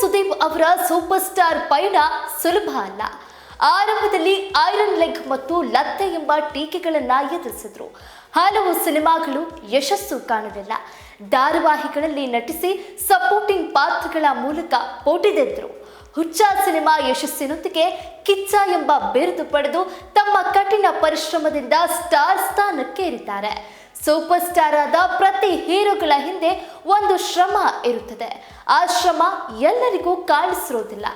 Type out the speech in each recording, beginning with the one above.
ಸುದೀಪ್ ಅವರ super star ಪಯಣ ಸುಲಭ ಅಲ್ಲ. ಆರಂಭದಲ್ಲಿ ಐರನ್ ಲೆಗ್ ಮತ್ತು ಲತ್ತೆ ಎಂಬ ಟೀಕೆಗಳನ್ನ ಎದುರಿಸಿದ್ರು. ಹಲವು ಸಿನಿಮಾಗಳು ಯಶಸ್ಸು ಕಾಣಲಿಲ್ಲ. ಧಾರಾವಾಹಿಗಳಲ್ಲಿ ನಟಿಸಿ ಸಪೋರ್ಟಿಂಗ್ ಪಾತ್ರಗಳ ಮೂಲಕ ಪೋಟಿದೆದ್ರು. ಹುಚ್ಚ ಸಿನಿಮಾ ಯಶಸ್ಸಿನೊಂದಿಗೆ ಕಿಚ್ಚ ಎಂಬ ಬಿರುದು ಪಡೆದು ತಮ್ಮ ಕಠಿಣ ಪರಿಶ್ರಮದಿಂದ ಸ್ಟಾರ್ ಸ್ಥಾನಕ್ಕೇರಿದ್ದಾರೆ. ಸೂಪರ್ ಸ್ಟಾರ್ ಆದ ಪ್ರತಿ ಹೀರೋಗಳ ಹಿಂದೆ ಒಂದು ಶ್ರಮ ಇರುತ್ತದೆ. ಆ ಶ್ರಮ ಎಲ್ಲರಿಗೂ ಕಾಣಿಸಿರೋದಿಲ್ಲ.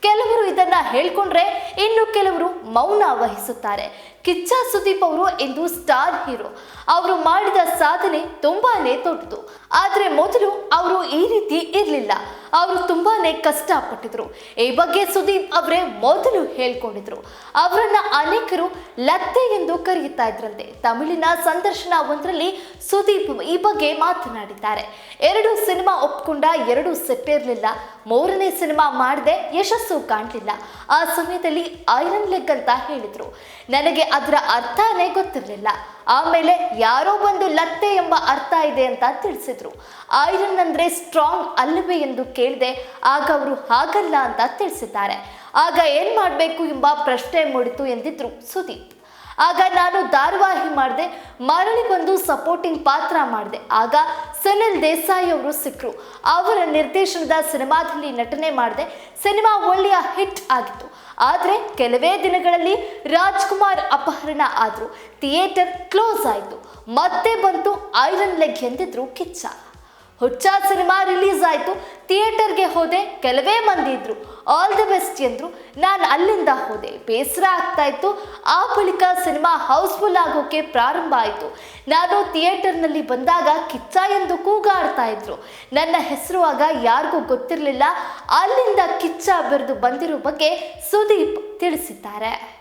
ಕೆಲವರು ಇದನ್ನ ಹೇಳ್ಕೊಂಡ್ರೆ ಇನ್ನು ಕೆಲವರು ಮೌನ ವಹಿಸುತ್ತಾರೆ. ಕಿಚ್ಚ ಸುದೀಪ್ ಅವರು ಎಂದು ಸ್ಟಾರ್ ಹೀರೋ. ಅವರು ಮಾಡಿದ ಸಾಧನೆ ತುಂಬಾನೇ ದೊಡ್ಡದು. ಆದರೆ ಮೊದಲು ಅವರು ಈ ರೀತಿ ಇರಲಿಲ್ಲ. ಅವರು ತುಂಬಾನೇ ಕಷ್ಟಪಟ್ಟಿದ್ರು. ಈ ಬಗ್ಗೆ ಸುದೀಪ್ ಅವರೇ ಮೊದಲು ಹೇಳ್ಕೊಂಡಿದ್ರು. ಅವರನ್ನ ಅನೇಕರು ಲತ್ತೆ ಎಂದು ಕರೆಯುತ್ತಾ ಇದ್ರಂತೆ. ತಮಿಳಿನ ಸಂದರ್ಶನ ಒಂದರಲ್ಲಿ ಸುದೀಪ್ ಈ ಬಗ್ಗೆ ಮಾತನಾಡಿದ್ದಾರೆ. ಎರಡು ಸಿನಿಮಾ ಒಪ್ಕೊಂಡ ಎರಡು ಸೆಟ್ ಇರಲಿಲ್ಲ. ಮೂರನೇ ಸಿನಿಮಾ ಮಾಡದೆ ಯಶಸ್ಸು ಕಾಣಲಿಲ್ಲ. ಆ ಸಮಯದಲ್ಲಿ ಐರನ್ ಲೆಗ್ ಅಂತ ಹೇಳಿದ್ರು. ನನಗೆ ಅದರ ಅರ್ಥನೇ ಗೊತ್ತಿರಲಿಲ್ಲ. ಆಮೇಲೆ ಯಾರೋ ಬಂದು ಲತ್ತೆ ಎಂಬ ಅರ್ಥ ಇದೆ ಅಂತ ತಿಳಿಸಿದ್ರು. ಐರನ್ ಅಂದ್ರೆ ಸ್ಟ್ರಾಂಗ್ ಅಲ್ಲವೇ ಎಂದು ಕೇಳಿದೆ ಆಗ ಅವರು ಹಾಗಲ್ಲ ಅಂತ ತಿಳಿಸಿದ್ದಾರೆ. ಆಗ ಏನು ಮಾಡಬೇಕು ಎಂಬ ಪ್ರಶ್ನೆ ಮೂಡಿತು ಎಂದಿದ್ರು ಸುದೀಪ್. ಆಗ ನಾನು ಧಾರಾವಾಹಿ ಮಾಡಿದೆ, ಮರಳಿ ಬಂದು ಸಪೋರ್ಟಿಂಗ್ ಪಾತ್ರ ಮಾಡಿದೆ. ಆಗ ಸುನಿಲ್ ದೇಸಾಯಿ ಅವರು ಸಿಕ್ಕರು ಅವರ ನಿರ್ದೇಶನದ ಸಿನಿಮಾದಲ್ಲಿ ನಟನೆ ಮಾಡಿದೆ. ಸಿನಿಮಾ ಒಳ್ಳೆಯ ಹಿಟ್ ಆಗಿತ್ತು. ಆದರೆ ಕೆಲವೇ ದಿನಗಳಲ್ಲಿ ರಾಜ್ಕುಮಾರ್ ಅಪಹರಣ ಆದರು. ಥಿಯೇಟರ್ ಕ್ಲೋಸ್ ಆಯಿತು. ಮತ್ತೆ ಬಂತು ಐರನ್ ಲೆಗ್ ಎಂದಿದ್ರು ಕಿಚ್ಚ. ಹುಚ್ಚ ಸಿನಿಮಾ ರಿಲೀಸ್ ಆಯಿತು. ಹೋದೆ, ಕೆಲವೇ ಮಂದಿ ಇದ್ರು. ಆಲ್ ದಿ ಬೆಸ್ಟ್ ಎಂದ್ರು. ನಾನು ಅಲ್ಲಿಂದ ಹೋದೆ. ಬೇಸರ ಆಗ್ತಾ ಇತ್ತು. ಆ ಬಳಿಕ ಸಿನಿಮಾ ಹೌಸ್ಫುಲ್ ಆಗೋಕೆ ಪ್ರಾರಂಭ ಆಯಿತು. ನಾನು ಥಿಯೇಟರ್ನಲ್ಲಿ ಬಂದಾಗ ಕಿಚ್ಚ ಎಂದು ಕೂಗಾಡ್ತಾ ಇದ್ರು. ನನ್ನ ಹೆಸರು ಆಗ ಯಾರಿಗೂ ಗೊತ್ತಿರಲಿಲ್ಲ. ಅಲ್ಲಿಂದ ಕಿಚ್ಚ ಬೆರೆದು ಬಂದಿರೋ ಬಗ್ಗೆ ಸುದೀಪ್ ತಿಳಿಸಿದ್ದಾರೆ.